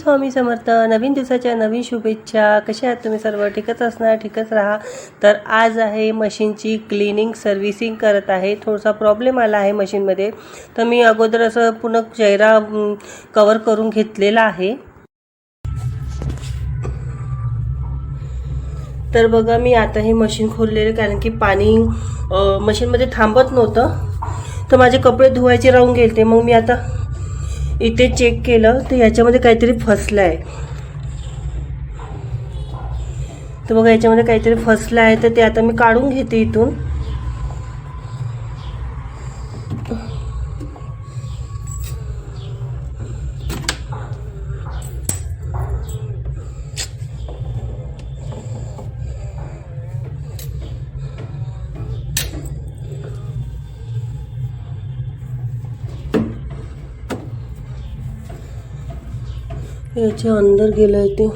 स्वामी समर्थ. नवीन दिवसाच्या नवीन शुभेच्छा. कशा आहात तुम्ही सर्व? ठीकच असणार ठीकच राहा. तर आज आहे मशीनची क्लिनिंग सर्व्हिसिंग करत आहे. थोडासा प्रॉब्लेम आला आहे मशीनमध्ये. तर मी अगोदर असं पुन्हा चेहरा कवर करून घेतलेला आहे. तर बघा मी आता हे मशीन खोललेलं कारण की पाणी मशीनमध्ये थांबत नव्हतं. तर माझे कपडे धुवायचे राहून गेले. मग मी आता इथे चेक केलं तर याच्यामध्ये काहीतरी फसलं आहे तर बघा याच्यामध्ये काहीतरी फसलं आहे तर ते आता मी काढून घेते इथून. याच्या अंदर गेलं आहे ते.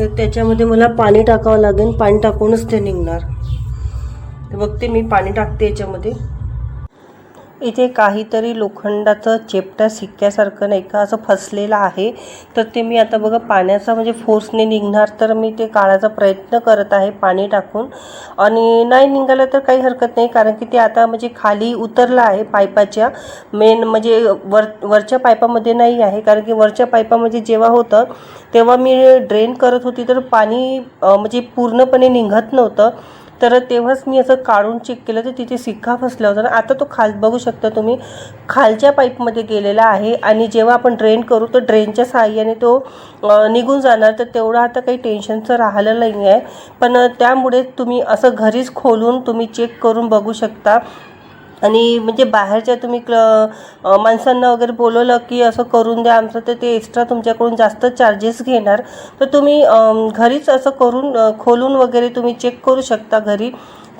तर त्याच्यामध्ये मला पाणी टाकावं लागेल पाणी टाकूनच ते निघणार. बघते मी पाणी टाकते याच्यामध्ये. इथे काहीतरी लोखंडाचं चेपटा सिक्क्यासारखं नाही का असं फसलेलं आहे. तर ते मी आता बघा पाण्याचा म्हणजे फोर्सने निघणार तर मी ते काढायचा प्रयत्न करत आहे पाणी टाकून. आणि नाही निघालं तर काही हरकत नाही कारण की ते आता म्हणजे खाली उतरलं आहे पायपाच्या. मेन म्हणजे वर वरच्या पायपामध्ये नाही आहे कारण की वरच्या पायपामध्ये जेव्हा होतं तेव्हा मी ड्रेन करत होती तर पाणी म्हणजे पूर्णपणे निघत नव्हतं. तर तेव्हाच मी असं काढून चेक केलं तर तिथे सिक्का फसला होता. ना आता तो खाल बघू शकता तुम्ही खालच्या पाईपमध्ये गेलेला आहे आणि जेव्हा आपण ड्रेन करू तर ड्रेनच्या साहाय्याने तो निघून जाणार. तर तेवढं आता काही टेन्शनचं राहिलं नाही आहे पण त्यामुळे तुम्ही असं घरीच खोलून तुम्ही चेक करून बघू शकता. आणि म्हणजे बाहेरच्या तुम्ही क्ल माणसांना वगैरे बोलवलं की असं करून द्या आमचं तर ते एक्स्ट्रा तुमच्याकडून जास्त चार्जेस घेणार. तर तुम्ही घरीच असं करून खोलून वगैरे तुम्ही चेक करू शकता घरी.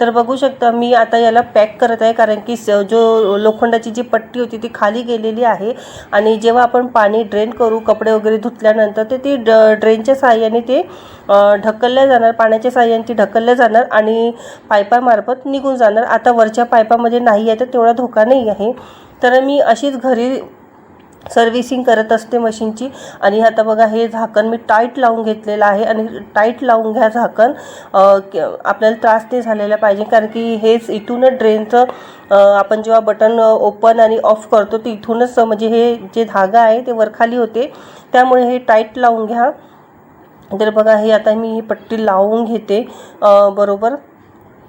तर बघू शकता मी आता याला पॅक करत आहे कारण की स- जो लोखंडाची जी पट्टी होती ती खाली गेलेली आहे. आणि जेव्हा आपण पाणी ड्रेन करू कपडे वगैरे धुतल्यानंतर ते ती ड ड्रेनच्या साहाय्याने ते ढकलल्या जाणार पाण्याच्या साहाय्याने ती ढकलल्या जाणार आणि पायपामार्फत निघून जाणार. आता वरच्या पायपामध्ये नाही आहे तर तेवढा धोका नाही आहे. तर मी अशीच घरी सर्व्हिसिंग करत असते मशीनची. आणि आता बघा हे झाकण मी टाईट लावून घेतलेलं आहे आणि टाईट लावून घ्या झाकण आपल्याला त्रास नाही झालेला पाहिजे. कारण की हेच इथूनच ड्रेनचं आपण जेव्हा बटन ओपन आणि ऑफ करतो तर इथूनच म्हणजे हे जे धागा आहे ते वरखाली होते. त्यामुळे हे टाईट लावून घ्या. तर बघा हे आता मी ही पट्टी लावून घेते बरोबर.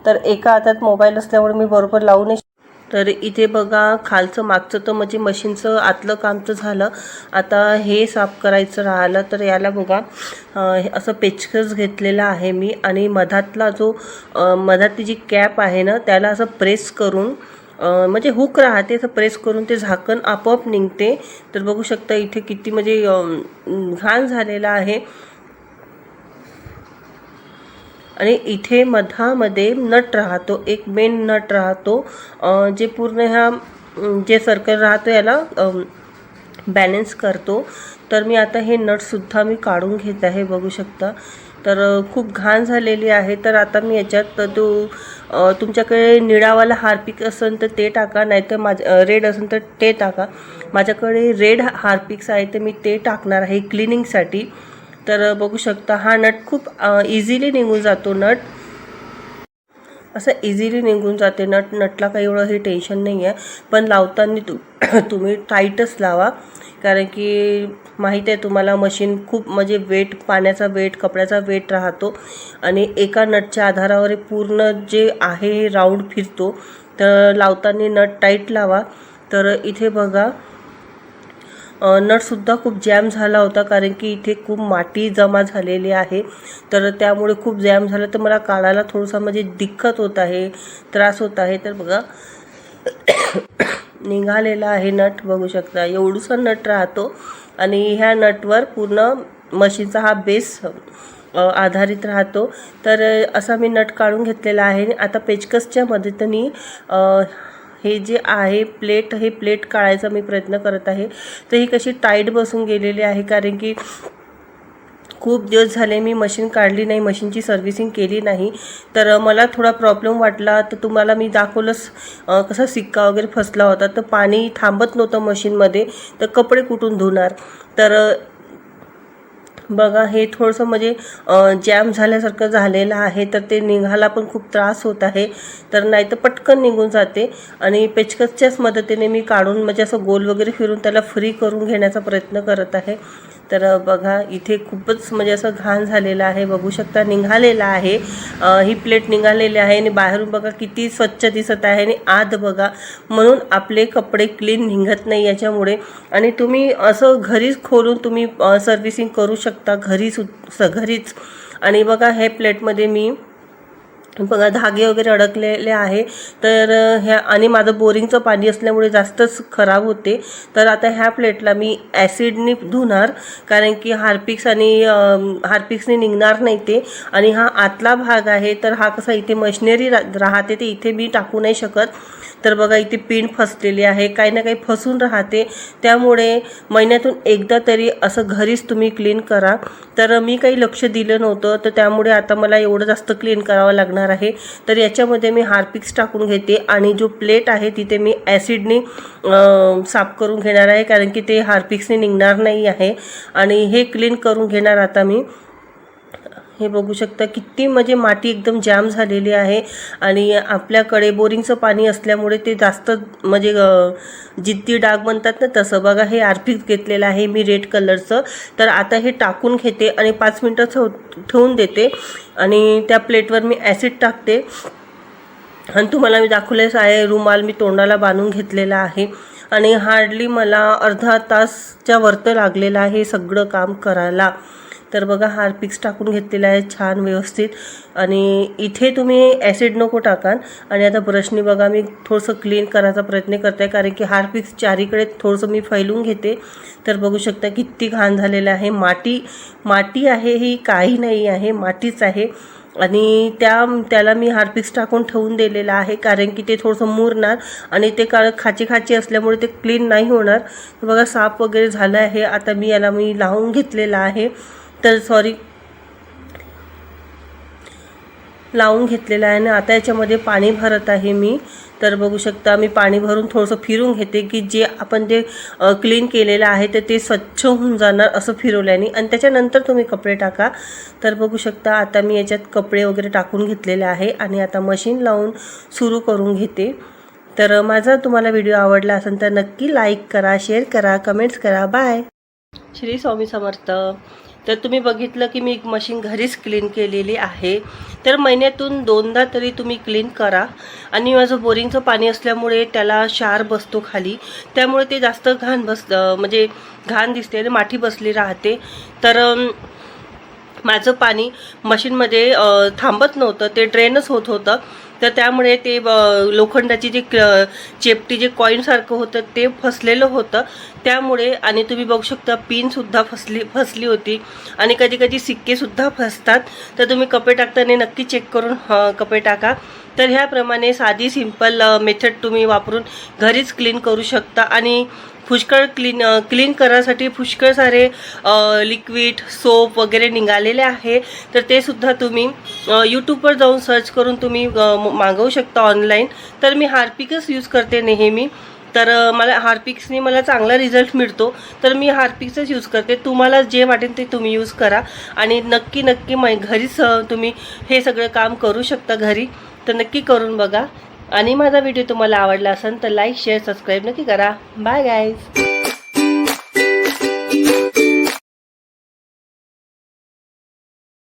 तर एका हातात मोबाईल असल्यामुळे मी बरोबर लावू नाही तर इथे बघा खालचं मागचं तर म्हणजे मशीनचं आतलं कामचं झालं. आता हे साफ करायचं राहिलं तर याला बघा हे असं पेचकस घेतलेला आहे मी आणि मधातला जो मधातली जी कॅप आहे ना त्याला असं प्रेस करून म्हणजे हुक राहते असं प्रेस करून ते झाकण आपोआप निघते. तर बघू शकता इथे किती म्हणजे घाण झालेला आहे. आणि इथे मधामध्ये नट राहतो एक मेन नट राहतो. जे पूर्ण ह्या जे सर्कल राहतो याला बॅलेन्स करतो. तर मी आता हे नटसुद्धा मी काढून घेत आहे बघू शकता. तर खूप घाण झालेली आहे. तर आता मी याच्यात तो तुमच्याकडे निळावाला हार्पिक असेल तर ते टाका नाहीतर माझ्या रेड असेल तर ते टाका. माझ्याकडे रेड हार्पिक्स आहे तर मी ते टाकणार आहे क्लिनिंगसाठी तर बघू शकता हा नट खूप इझिली निघून जातो नट. असं इझिली निघून जाते नट. नटला काही एवढं हे टेन्शन नाही आहे पण लावताना तु तुम्ही टाईटच लावा. कारण की माहीत आहे तुम्हाला मशीन खूप म्हणजे वेट पाण्याचा वेट कपड्याचा वेट राहतो. आणि एका नटच्या आधारावर पूर्ण जे आहे हे राऊंड फिरतो. तर लावताना नट टाईट लावा. तर इथे बघा. नटसुद्धा खूप जॅम झाला होता कारण की इथे खूप माती जमा झालेली आहे. तर त्यामुळे खूप जॅम झालं. तर मला काढायला थोडंसं म्हणजे दिक्कत होत आहे त्रास होत आहे. तर बघा निघालेला आहे नट बघू शकता. एवढूसा नट राहतो आणि ह्या नटवर पूर्ण मशीनचा हा बेस आधारित राहतो. तर असा मी नट काढून घेतलेला आहे. आता पेचकसच्या मदतीने हे जे आहे प्लेट हे प्लेट काढायचा मी प्रयत्न करत आहे. तर ही कशी टाईट बसून गेलेली आहे कारण की खूप दिवस झाले मी मशीन काढली नाही मशीनची सर्व्हिसिंग केली नाही. तर मला थोडा प्रॉब्लेम वाटला. तर तुम्हाला मी दाखवलंच कसा सिक्का वगैरे फसला होता. तर पाणी थांबत नव्हतं मशीनमध्ये तर कपडे कुठून धुणार? तर बघा हे थोडंसं म्हणजे जॅम झाल्यासारखं झालेलं आहे तर ते निघायला पण खूप त्रास होत आहे. तर नाही तर पटकन निघून जाते. आणि पेचकसच्याच मदतीने मी काढून म्हणजे असं गोल वगैरे फिरून त्याला फ्री करून घेण्याचा प्रयत्न करत आहे. तर बघा इथे खूपच म्हणजे असं घाण झालेलं आहे. बघू शकता निघालेलं आहे. ही प्लेट निघालेली आहे आणि बाहेरून बघा किती स्वच्छ दिसत आहे आणि आत बघा. म्हणून आपले कपडे क्लीन निघत नाही याच्यामुळे. आणि तुम्ही असं घरीच खोलून तुम्ही सर्व्हिसिंग करू शकता. घरीच स- घरीच. आणि बघा हे प्लेटमध्ये मी बघा धागे वगैरे अडकलेले आहे. तर ह्या आणि माझं बोरिंगचं पाणी असल्यामुळे जास्तच खराब होते. तर आता ह्या प्लेटला मी ॲसिडनी धुणार. कारण की हार्पिक्स आणि हार्पिक्सने निघणार नाही ते. आणि हा आतला भाग आहे तर हा कसा इथे मशिनरी रा राहते ते इथे मी टाकू नाही शकत. तर बघा इथे पिन फसलेली आहे. काही ना काही फसून राहते. त्यामुळे महिन्यातून एकदा तरी असं घरीच तुम्ही क्लीन करा. तर मी काही लक्ष दिलं नव्हतं. तर त्यामुळे आता मला एवढं जास्त क्लीन करावं लागणार आहे. तर याच्यामध्ये मी हार्पिक्स टाकून घेते आणि जो प्लेट आहे तिथे मी ॲसिडने साफ करून घेणार आहे. कारण की ते हार्पिक्सने निघणार नाही आहे. आणि हे क्लीन करून घेणार आता मी. हे बघू शकता किती म्हणजे माती एकदम जाम झालेली आहे. आणि आपल्याकडे बोरिंगचं पाणी असल्यामुळे ते जास्त म्हणजे अ, जित्ती डाग म्हणतात ना तसं. बघा हे आर्थिक घेतलेलं आहे मी रेड कलरचं तर आता हे टाकून घेते आणि पाच मिनटं ठेव ठेवून देते. आणि त्या प्लेटवर मी ॲसिड टाकते. आणि तुम्हाला मी दाखवलेच आहे रुमाल मी तोंडाला बांधून घेतलेला आहे. आणि हार्डली मला अर्धा तासच्या वरतं लागलेलं आहे सगळं काम करायला. तर बघा हार्पिक्स टाकून घेतलेला आहे छान व्यवस्थित. आणि इथे तुम्ही ॲसिड नको टाकाल. आणि आता ब्रशनी बघा मी थोडंसं क्लीन करायचा प्रयत्न करते कारण की हार्पिक्स चारीकडे थोडंसं मी फैलून घेते. तर बघू शकता किती घाण झालेलं आहे. माती माती आहे ही काही नाही आहे मातीच आहे. आणि त्या त्याला मी हार्पिक्स टाकून ठेवून दिलेलं आहे कारण की ते थोडंसं मुरणार आणि ते काळ खाची खाची असल्यामुळे ते क्लीन नाही होणार. बघा साफ वगैरे झालं आहे. आता मी याला मी लावून घेतलेलं आहे. तर सॉरी लावून घेतलेलं आहे आणि आता याच्यामध्ये पाणी भरत आहे मी. तर बघू शकता मी पाणी भरून थोडंसं फिरून घेते की जे आपण जे क्लीन केलेलं आहे तर ते स्वच्छ होऊन जाणार असं फिरवल्याने आणि त्याच्यानंतर तुम्ही कपडे टाका. तर बघू शकता आता मी याच्यात कपडे वगैरे टाकून घेतलेले आहे आणि आता मशीन लावून सुरू करून घेते. तर माझा तुम्हाला व्हिडिओ आवडला असेल तर नक्की लाईक करा शेअर करा कमेंट्स करा. बाय श्री स्वामी समर्थ. तर तुम्ही बघितलं की मी एक मशीन घरीच क्लीन केलेली आहे. तर महिन्यातून दोनदा तरी तुम्ही क्लीन करा. आणि माझं बोरिंगचं पाणी असल्यामुळे त्याला क्षार बसतो खाली. त्यामुळे ते जास्त घाण बस म्हणजे घाण दिसते आणि माठी बसली राहते. तर माझं पाणी मशीनमध्ये थांबत नव्हतं. ते ड्रेनच होत होतं. तर त्यामुळे ते लोखंडाची जी क- चेपटी जे कॉईनसारखं होतं ते फसलेलं होतं. त्यामुळे आणि तुम्ही बघू शकता पिनसुद्धा फसली फसली होती. आणि कधी कधी सिक्केसुद्धा फसतात. तर तुम्ही कपे टाकताना नक्की चेक करून कपे टाका. तर ह्याप्रमाणे साधी सिंपल मेथड तुम्ही वापरून घरीच क्लीन करू शकता. आणि पुष्कळ क्लीन क्लीन करायसाठी पुष्कळ सारे लिक्विड सोप वगैरे निघालेले आहे. तर ते सुद्धा तुम्ही यूट्यूबवर जाऊन सर्च करून तुम्ही मागवू शकता ऑनलाईन तर मी हार्पिकच यूज करते नेहमी. तर मला हार्पिक्सने मला चांगला रिझल्ट मिळतो. तर मी हार्पिक्सच यूज करते. तुम्हाला जे वाटेल ते तुम्ही यूज करा. आणि नक्की नक्की मै घरीच तुम्ही हे सगळं काम करू शकता घरी. तर नक्की करून बघा. आणि माझा व्हिडिओ तुम्हाला आवडला असेल तर लाईक शेअर सबस्क्राईब नक्की करा. Bye guys